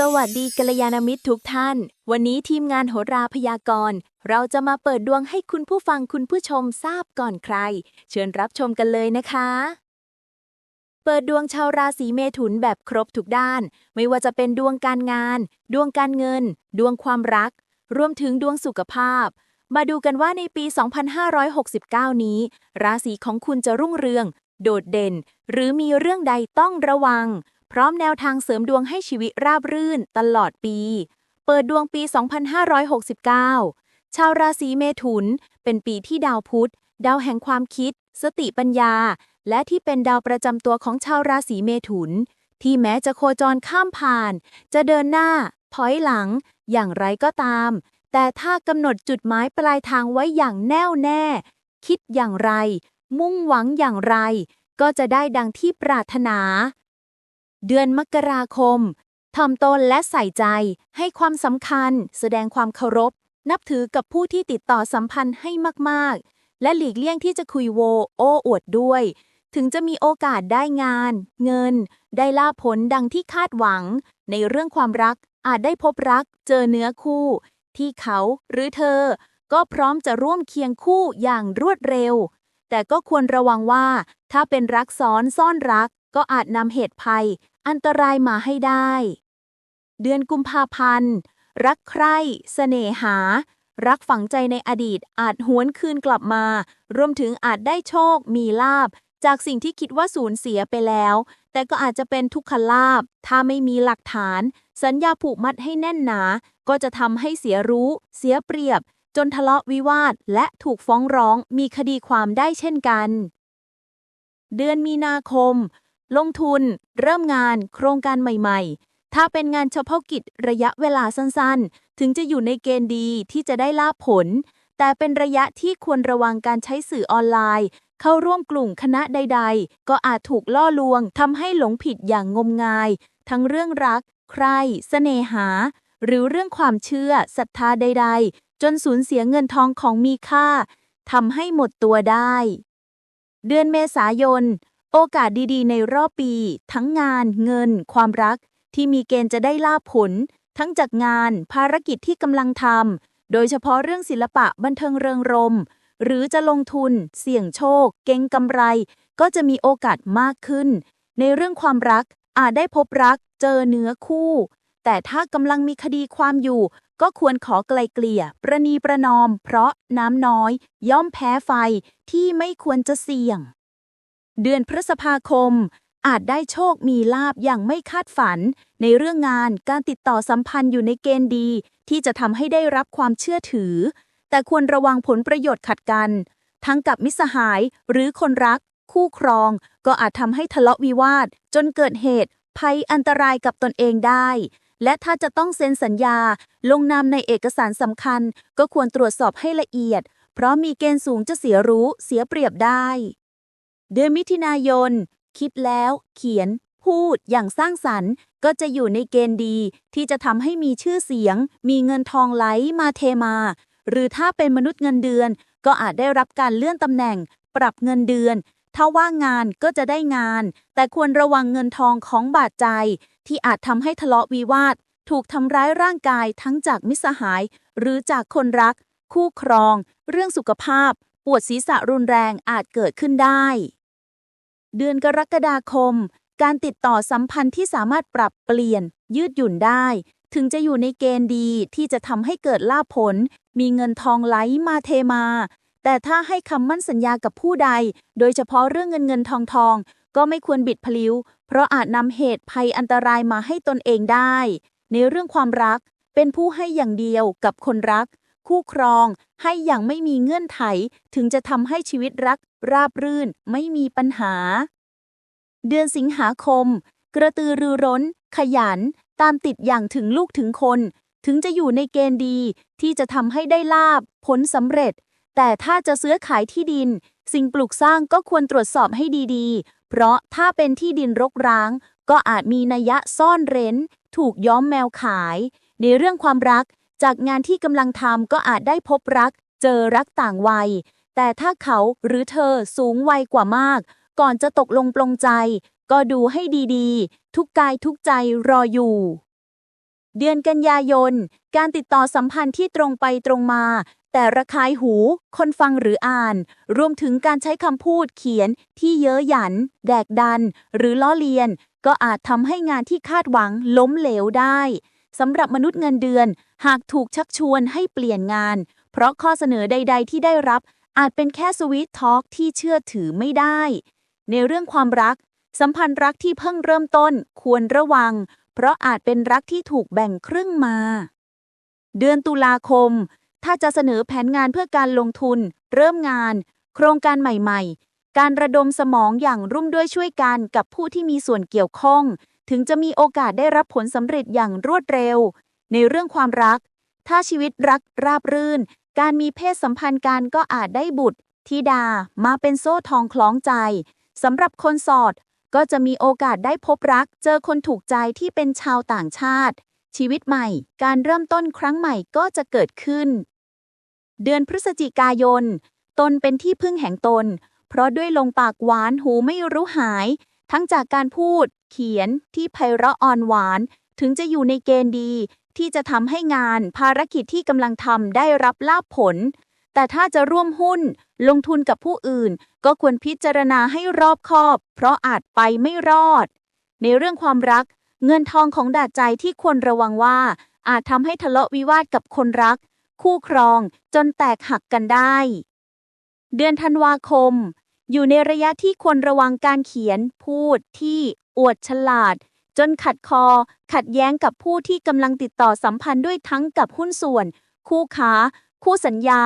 สวัสดีกัลยาณมิตรทุกท่าน วันนี้ทีมงานโหราพยากรณ์ เราจะมาเปิดดวงให้คุณผู้ฟังคุณผู้ชมทราบก่อนใคร เชิญรับชมกันเลยนะคะ เปิดดวงชาวราศีเมถุนแบบครบทุกด้าน ไม่ว่าจะเป็นดวงการงาน ดวงการเงิน ดวงความรัก รวมถึงดวงสุขภาพ มาดูกันว่าในปี 2569 นี้ ราศีของคุณจะรุ่งเรือง โดดเด่น หรือมีเรื่องใดต้องระวัง พร้อมแนวทางเสริมดวงให้ชีวิตราบรื่นตลอดปี เปิดดวงปี 2569 ชาวราศีเมถุน เป็นปีที่ดาวพุธ ดาวแห่งความคิด สติปัญญา และที่เป็นดาวประจำตัวของชาวราศีเมถุน ที่แม้จะโคจรข้ามผ่าน จะเดินหน้าถอยหลัง อย่างไรก็ตาม แต่ถ้ากำหนดจุดหมายปลายทางไว้อย่างแน่วแน่ คิดอย่างไร มุ่งหวังอย่างไร ก็จะได้ดังที่ปรารถนา เดือนมกราคมทำตนและใส่ใจ ให้ความสำคัญ แสดงความเคารพ นับถือกับผู้ที่ติดต่อสัมพันธ์ให้มาก ๆ และหลีกเลี่ยงที่จะคุยโว โอ้อวดด้วย ถึงจะมีโอกาสได้งาน เงิน ได้ลาผลดังที่คาดหวัง ในเรื่องความรักอาจได้พบรัก เจอเนื้อคู่ ที่เขาหรือเธอ ก็พร้อมจะร่วมเคียงคู่อย่างรวดเร็ว แต่ก็ควรระวังว่า ถ้าเป็นรักซ้อนซ่อนรักก็อาจนำเหตุภัย อันตรายมาให้ได้ เดือนกุมภาพันธ์ รักใคร่เสน่หา รักฝังใจในอดีตอาจหวนคืนกลับมา รวมถึงอาจได้โชค มีลาบ จากสิ่งที่คิดว่าสูญเสียไปแล้ว แต่ก็อาจจะเป็นทุกขลาบ ถ้าไม่มีหลักฐาน สัญญาผูกมัดให้แน่นหนา ก็จะทำให้เสียรู้ เสียเปรียบ จนทะเลาะวิวาท และถูกฟ้องร้อง มีคดีความได้เช่นกัน เดือนมีนาคม ลงทุน เริ่มงาน โครงการใหม่ ๆ ถ้าเป็นงานเฉพาะกิจระยะเวลาสั้นๆ ถึงจะอยู่ในเกณฑ์ดีที่จะได้ลาภผล แต่เป็นระยะที่ควรระวังการใช้สื่อออนไลน์ เข้าร่วมกลุ่มคณะใด ๆ ก็อาจถูกล่อลวงทำให้หลงผิดอย่างงมงาย ทั้งเรื่องรัก ใครเสน่หา หรือเรื่องความเชื่อศรัทธาใด ๆ จนสูญเสียเงินทองของมีค่าทำให้หมดตัวได้ เดือนเมษายน โอกาสดีๆ ในรอบปี ทั้งงาน เงิน ความรัก ที่มีเกณฑ์จะได้ลาภผล ทั้งจากงาน ภารกิจที่กำลังทำโดยเฉพาะเรื่องศิลปะบันเทิงเริงรม หรือจะลงทุน เสี่ยงโชค เก่งกำไร ก็จะมีโอกาสมากขึ้น ในเรื่องความรักอาจได้พบรัก เจอเนื้อคู่ แต่ถ้ากำลังมีคดีความอยู่ ก็ควรขอไกลเกลี่ย ประนีประนอม เพราะน้ำน้อย ย่อมแพ้ไฟที่ไม่ควรจะเสี่ยง เดือนพฤษภาคม อาจได้โชคมีลาบอย่างไม่คาดฝัน ในเรื่องงานการติดต่อสัมพันธ์อยู่ในเกณฑ์ดี ที่จะทำให้ได้รับความเชื่อถือ แต่ควรระวังผลประโยชน์ขัดกัน ทั้งกับมิสหายหรือคนรัก คู่ครอง ก็อาจทำให้ทะเลาะวิวาท จนเกิดเหตุ ภัยอันตรายกับตนเองได้และถ้าจะต้องเซ็นสัญญา ลงนามในเอกสารสำคัญ ก็ควรตรวจสอบให้ละเอียด เพราะมีเกณฑ์สูงจะเสียรู้เสียเปรียบได้ เดือนมิถุนายน คิดแล้ว เขียน พูดอย่างสร้างสรรค์ ก็จะอยู่ในเกณฑ์ดี ที่จะทำให้มีชื่อเสียง มีเงินทองไหลมาเทมา หรือถ้าเป็นมนุษย์เงินเดือน ก็อาจได้รับการเลื่อนตำแหน่ง ปรับเงินเดือน ถ้าว่างงานก็จะได้งาน แต่ควรระวังเงินทองของบาดใจ ที่อาจทำให้ทะเลาะวิวาท ถูกทำร้ายร่างกายทั้งจากมิสหาย หรือจากคนรัก คู่ครอง เรื่องสุขภาพ ปวดศีรษะรุนแรงอาจเกิดขึ้นได้ เดือนกรกฎาคม การติดต่อสัมพันธ์ที่สามารถปรับเปลี่ยน ยืดหยุ่นได้ ถึงจะอยู่ในเกณฑ์ดีที่จะทำให้เกิดลาภผล มีเงินทองไหลมาเทมา แต่ถ้าให้คำมั่นสัญญากับผู้ใด โดยเฉพาะเรื่องเงินเงินทองทอง ก็ไม่ควรบิดพลิ้ว เพราะอาจนำเหตุภัยอันตรายมาให้ตนเองได้ ในเรื่องความรักเป็นผู้ให้อย่างเดียวกับคนรัก คู่ครองให้อย่างไม่มีเงื่อนไข ถึงจะทำให้ชีวิตรัก ราบรื่นไม่มีปัญหา เดือนสิงหาคม กระตือรือร้น ขยัน ตามติดอย่างถึงลูกถึงคน ถึงจะอยู่ในเกณฑ์ดีที่จะทำให้ได้ลาบ ผลสำเร็จ แต่ถ้าจะซื้อขายที่ดิน สิ่งปลูกสร้างก็ควรตรวจสอบให้ดีๆ เพราะถ้าเป็นที่ดินรกร้าง ก็อาจมีนัยยะซ่อนเร้น ถูกย้อมแมวขาย ในเรื่องความรัก จากงานที่กำลังทำก็อาจได้พบรัก เจอรักต่างวัย แต่ถ้าเขาหรือเธอสูงวัยกว่ามาก ก่อนจะตกลงปลงใจ ก็ดูให้ดีๆ ทุกกายทุกใจรออยู่ เดือนกันยายน การติดต่อสัมพันธ์ที่ตรงไปตรงมา แต่ระคายหู คนฟังหรืออ่าน รวมถึงการใช้คำพูดเขียนที่เย้อหยัน แดกดัน หรือล้อเลียน ก็อาจทำให้งานที่คาดหวังล้มเหลวได้ สำหรับมนุษย์เงินเดือน หากถูกชักชวนให้เปลี่ยนงาน เพราะข้อเสนอใด ๆ ที่ได้รับ อาจเป็นแค่สวีททอล์กที่เชื่อถือไม่ได้ ในเรื่องความรัก สัมพันธ์รักที่เพิ่งเริ่มต้น ควรระวัง เพราะอาจเป็นรักที่ถูกแบ่งครึ่งมา เดือนตุลาคม ถ้าจะเสนอแผนงานเพื่อการลงทุน เริ่มงาน โครงการใหม่ ๆ การระดมสมองอย่างรุ่มด้วยช่วยกันกับผู้ที่มีส่วนเกี่ยวข้อง ถึงจะมีโอกาสได้รับผลสำเร็จอย่างรวดเร็ว ในเรื่องความรัก ถ้าชีวิตรักราบรื่น การมีเพศสัมพันธ์กันก็อาจได้บุตรธิดามาเป็นโซ่ทองคล้องใจสำหรับคนโสดก็จะมีโอกาสได้พบรัก เจอคนถูกใจที่เป็นชาวต่างชาติ ชีวิตใหม่ การเริ่มต้นครั้งใหม่ก็จะเกิดขึ้น เดือนพฤศจิกายน ตนเป็นที่พึ่งแห่งตน เพราะด้วยลงปากหวานหูไม่รู้หาย ทั้งจากการพูด เขียนที่ไพเราะอ่อนหวาน ถึงจะอยู่ในเกณฑ์ดี ที่จะทำให้งานภารกิจที่กำลังทำได้รับลาภผล แต่ถ้าจะร่วมหุ้น ลงทุนกับผู้อื่น ก็ควรพิจารณาให้รอบคอบ เพราะอาจไปไม่รอด ในเรื่องความรัก เงินทองของดาดใจที่ควรระวังว่า อาจทำให้ทะเลาะวิวาทกับคนรัก คู่ครองจนแตกหักกันได้ เดือนธันวาคมอยู่ในระยะที่ควรระวังการเขียนพูดที่ อวดฉลาด จนขัดคอ ขัดแย้งกับผู้ที่กำลังติดต่อสัมพันธ์ด้วยทั้งกับหุ้นส่วน คู่ค้า คู่สัญญา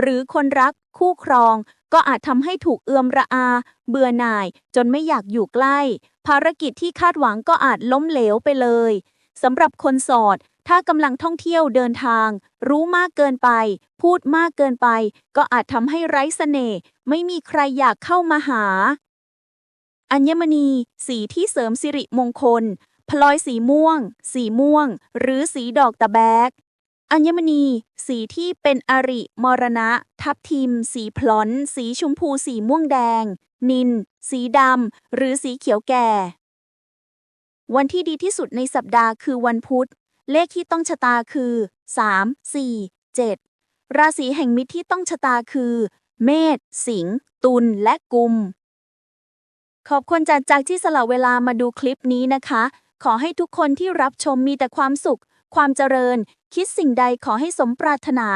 หรือคนรัก คู่ครอง ก็อาจทำให้ถูกเอือมระอา เบื่อหน่าย จนไม่อยากอยู่ใกล้ ภารกิจที่คาดหวังก็อาจล้มเหลวไปเลยสำหรับคนโสดถ้ากำลังท่องเที่ยวเดินทาง รู้มากเกินไป พูดมากเกินไป ก็อาจทำให้ไร้เสน่ห์ไม่มีใครอยากเข้ามาหา อัญมณี สีที่เสริมสิริมงคล พลอยสีม่วง สีม่วง หรือสีดอกตะแบก อัญมณี สีที่เป็นอริ มรณะ ทับทิม สีพลอน สีชมพู สีม่วงแดง นิน สีดำ หรือสีเขียวแก่ วันที่ดีที่สุดในสัปดาห์คือวันพุธ เลขที่ต้องชะตาคือ 3 4 7 ราศีแห่งมิตรที่ต้องชะตาคือ เมษ สิงห์ ตุล และกุม ขอบคุณจากจากที่สละเวลามาดูคลิปนี้นะคะ ขอให้ทุกคนที่รับชมมีแต่ความสุข ความเจริญ คิดสิ่งใดขอให้สมปรารถนา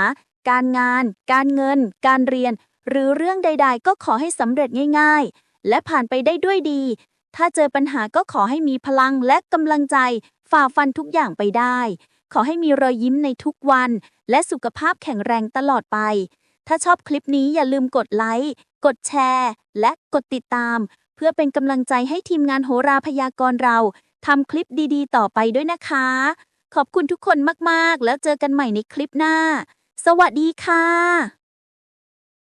การงาน การเงิน การเรียน หรือเรื่องใด ๆ ก็ขอให้สำเร็จง่าย ๆ และผ่านไปได้ด้วยดี ถ้าเจอปัญหาก็ขอให้มีพลังและกำลังใจ ฝ่าฟันทุกอย่างไปได้ ขอให้มีรอยยิ้มในทุกวัน และสุขภาพแข็งแรงตลอดไป ถ้าชอบคลิปนี้อย่าลืมกดไลค์ กดแชร์ และกดติดตาม เพื่อเป็นกำลังใจให้ทีมงานโหราพยากรณ์เราทำคลิปดีๆ ต่อไปด้วยนะคะ ขอบคุณทุกคนมากๆ แล้วเจอกันใหม่ในคลิปหน้า สวัสดีค่ะ